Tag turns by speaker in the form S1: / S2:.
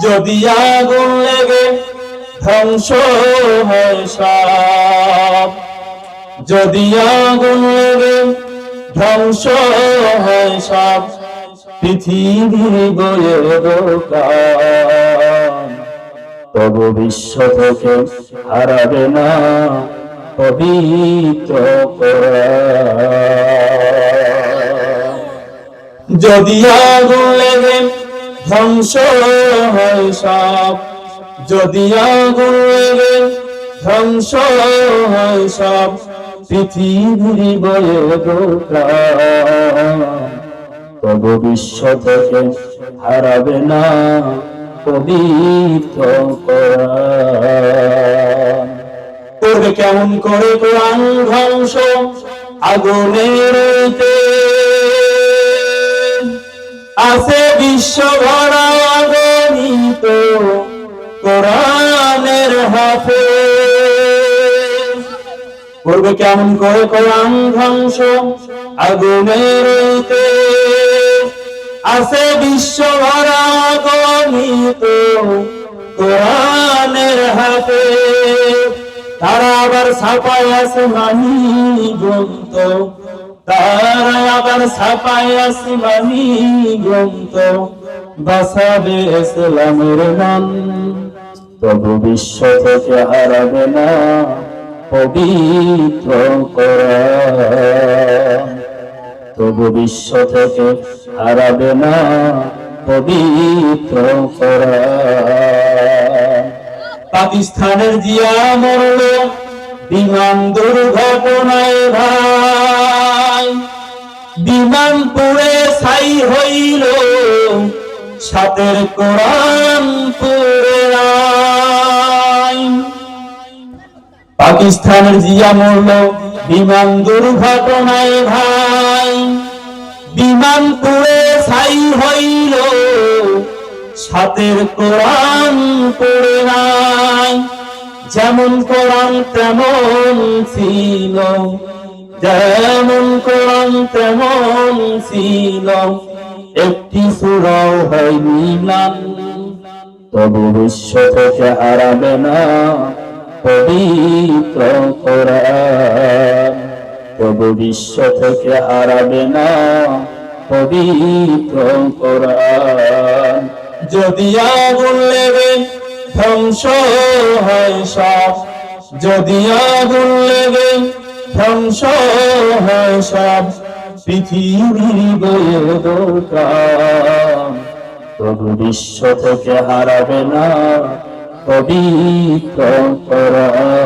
S1: যদি আগুন লেগে ধ্বংস হয় সব, যদি আগুন লেগে ধ্বংস হয় সব পৃথিবীর বয়ে দোকান তবু বিশ্ব থেকে হারাবে না পবিত্র। যদি আগুন লেগে ধ্বংস হয় সব। যদি আগুন লেগে ধ্বংস হয় সব বয়ে দোকান তবু বিশ্ব থেকে হারাবে না পবিত্র করবে কেমন করে কোরআন ধ্বংস? আগুনের আছে বিশ্ব করবে কেমন করে কোরআন ধ্বংস? আগুনের আছে বিশ্ব কোরআনের হাতে। তারা আবার ছাপাই আছে মানি গ্রন্থ। তারা আবার ছাপাই আছে মানি গ্রন্থ। বাসাবে ইসলামের মান তবু বিশ্ব থেকে হারাবে না, পবিত্র কোরআন। তবু বিশ্ব থেকে হারাবে না, পবিত্র কোরআন। পাকিস্তানের জিয়া মরল, বিমান দুর্ঘটনায় ভাই। বিমান পুড়ে ছাই হইল সাতের কোরআন পুড়ে পাকিস্তানের জিয়া মরল। বিমান দুর্ঘটনায় ভাই। বিমান পুড়ে ছাই হইল। সাতের কোরআন পড়ে নাই। যেমন কোরআন তেমন ছিল। যেমন কোরআন তেমন ছিল। একটি সুরাও হয়নি ম্লান তবু বিশ্ব থেকে হারাবে না। পবিত্র কোরআন। বিশ্ব থেকে হারাবে না, পবিত্র কোরআন। যদি আগুন লেগে ধ্বংস হয় সব, যদি আগুন লেগে ধ্বংস হয় সব, পৃথিবীর বয়ে দোকান বিশ্ব থেকে হারাবে না পবিত্র কোরআন